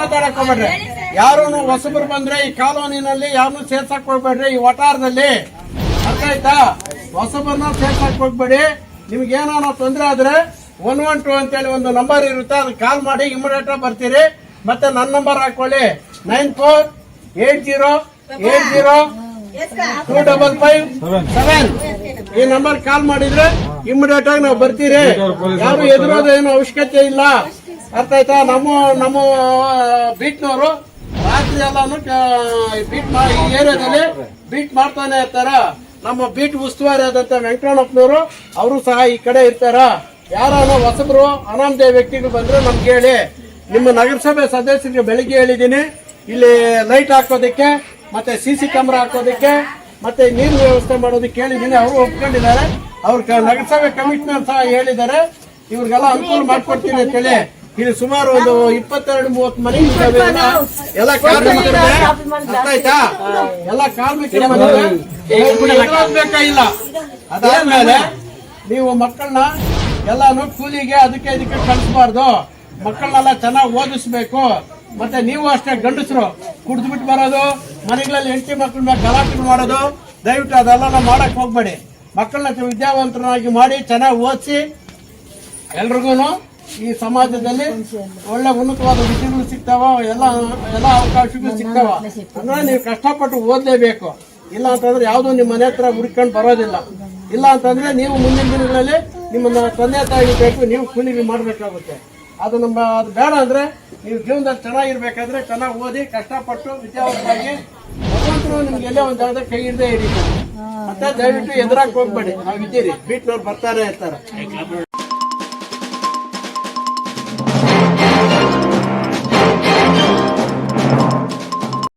ಮಾತಾಡಕ್ ಹೋಗ್ಬೇಡ್ರಿ. ಯಾರು ಹೊಸಬ್ರು ಬಂದ್ರೆ ಈ ಕಾಲೋನಿನಲ್ಲಿ ಯಾರನ್ನು ಸೇರ್ಸಕ್ ಹೋಗ್ಬೇಡ್ರಿ, ಈ ವಟಾರದಲ್ಲಿ ಅರ್ಥ ಆಯ್ತಾ? ಹೊಸಬರನ್ನ ಸೇರ್ಸಕ್ ಹೋಗ್ಬೇಡಿ. ನಿಮ್ಗೆ ಏನಾನ ತೊಂದರೆ ಆದ್ರೆ ಒನ್ ಒನ್ ಟು ಅಂತೇಳಿ ಒಂದು ನಂಬರ್ ಇರುತ್ತೆ, ಅದಕ್ಕೆ ಕಾಲ್ ಮಾಡಿ ಇಮಿಡಿಯೇಟ್ ಬರ್ತೀರಿ. ಮತ್ತೆ ನನ್ನ ನಂಬರ್ ಹಾಕೊಳ್ಳಿ. Nine four eight zero eight zero two double five seven. ಈ ನಂಬರ್ ಕಾಲ್ ಮಾಡಿದ್ರೆ ಇಮಿಡಿಯೇಟ್ ಆಗಿ ನಾವು ಬರ್ತೀರಿ. ಯಾರು ಎದುರೋದು ಏನು ಅವಶ್ಯಕತೆ ಇಲ್ಲ. ಅರ್ಥ ಆಯ್ತಾ? ನಮ್ಮ ನಮ್ಮ ಬೀಟ್ನವರು ರಾತ್ರಿ ಎಲ್ಲಾನು ಬೀಟ್ ಈ ಏರಿಯಾದಲ್ಲಿ ಬೀಟ್ ಮಾಡ್ತಾನೆ ಇರ್ತಾರ. ನಮ್ಮ ಬೀಟ್ ಉಸ್ತುವಾರಿ ಆದಂತ ವೆಂಕಟಣ್ಣಪ್ಪನವರು ಅವರು ಸಹ ಈ ಕಡೆ ಇರ್ತಾರ. ಯಾರು ಹೊಸಬರು ಅನಾಮಧೇಯ ವ್ಯಕ್ತಿಗಳು ಬಂದ್ರೆ ನಮ್ಗೆ ಹೇಳಿ. ನಿಮ್ಮ ನಗರಸಭೆ ಸದಸ್ಯರಿಗೆ ಬೆಳಿಗ್ಗೆ ಹೇಳಿದ್ದೀನಿ. ಇಲ್ಲಿ ಲೈಟ್ ಹಾಕೋದಕ್ಕೆ, ಮತ್ತೆ ಸಿ ಸಿ ಕ್ಯಾಮ್ರಾ ಹಾಕೋದಕ್ಕೆ, ಮತ್ತೆ ನೀರು ವ್ಯವಸ್ಥೆ ಮಾಡೋದಕ್ಕೆ ಹೇಳಿದ್ದೀನಿ ಅವರು ಒಪ್ಕೊಂಡಿದ್ದಾರೆ. ಅವ್ರ ನಗರಸಭೆ ಕಮಿಷನರ್ ಸಹ ಹೇಳಿದ್ದಾರೆ. ಇವ್ರಿಗೆಲ್ಲ ಅನುಕೂಲ ಮಾಡ್ಕೊಡ್ತೀನಿ ಅಂತ ಹೇಳಿ ಇಲ್ಲಿ ಸುಮಾರು ಒಂದು ಇಪ್ಪತ್ತೆರಡು ಮೂವತ್ತು ಮನೆ ಎಲ್ಲ ಎಲ್ಲ ಕಾರ್ಮಿಕರಿಗೆ ಅರ್ಥ ಆಯ್ತಾ? ಎಲ್ಲ ಕಾರ್ಮಿಕರ ಬೇಕಾಗಿಲ್ಲ ಅದಾದ್ಮೇಲೆ ನೀವು ಮಕ್ಕಳನ್ನ ಎಲ್ಲಾನು ಕೂಲಿಗೆ ಅದಕ್ಕೆ ಇದಕ್ಕೆ ಕಳಿಸ್ಬಾರ್ದು. ಮಕ್ಕಳನ್ನೆಲ್ಲ ಚೆನ್ನಾಗಿ ಓದಿಸ್ಬೇಕು. ಮತ್ತೆ ನೀವು ಅಷ್ಟೇ ಗಂಡಸರು ಕುಡಿದ್ಬಿಟ್ಟು ಬರೋದು ಮನೆಗಳಲ್ಲಿ ಹೆಂಡತಿ ಮಕ್ಕಳ ಮೇಲೆ ಗಲಾಟೆ ಮಾಡೋದು ದಯವಿಟ್ಟು ಅದೆಲ್ಲ ಮಾಡಕ್ ಹೋಗ್ಬೇಡಿ. ಮಕ್ಕಳನ್ನ ವಿದ್ಯಾವಂತರನ್ನಾಗಿ ಮಾಡಿ ಚೆನ್ನಾಗಿ ಓದಿಸಿ ಎಲ್ರಿಗೂ ಈ ಸಮಾಜದಲ್ಲಿ ಒಳ್ಳೆ ಉನ್ನತವಾದ ವಿದ್ಯೆಗಳು ಸಿಗ್ತಾವ ಎಲ್ಲ ಎಲ್ಲ ಅವಕಾಶಗಳು ಸಿಗ್ತಾವ. ಅಂದ್ರೆ ನೀವು ಕಷ್ಟಪಟ್ಟು ಓದಲೇಬೇಕು. ಇಲ್ಲ ಅಂತಂದ್ರೆ ಯಾವ್ದು ನಿಮ್ಮ ಮನೆ ಹತ್ರ ಹುಡ್ಕೊಂಡು ಬರೋದಿಲ್ಲ. ಇಲ್ಲ ಅಂತಂದ್ರೆ ನೀವು ಮುಂದಿನ ದಿನಗಳಲ್ಲಿ ನಿಮ್ಮನ್ನ ತಂದೆ ತಾಯಿ ಬೇಕು ನೀವು ಕೂಲಿಗೆ ಮಾಡಬೇಕಾಗುತ್ತೆ. ಅದು ನಮ್ಮ ಅದು ಬೇಡ ಅಂದ್ರೆ ನೀವು ಜೀವನದಲ್ಲಿ ಚೆನ್ನಾಗಿರ್ಬೇಕಾದ್ರೆ ಚೆನ್ನಾಗಿ ಓದಿ ಕಷ್ಟಪಟ್ಟು ವಿದ್ಯಾವಂತರಾಗಿ ಭಗವಂತರು ನಿಮ್ಗೆ ಎಲ್ಲೇ ಒಂದು ಜಾಗದಾಗ ಕೈ ಹಿಡಿದೇ ಹಿಡಿತಾರೆ ಮತ್ತೆ ದಯವಿಟ್ಟು ಎದುರಾಕ್ ಹೋಗ್ಬೇಡಿ. ನಾವಿದ್ದೀರಿ ಬೀಟ್ನವ್ರು ಬರ್ತಾರೆ ಇರ್ತಾರೆ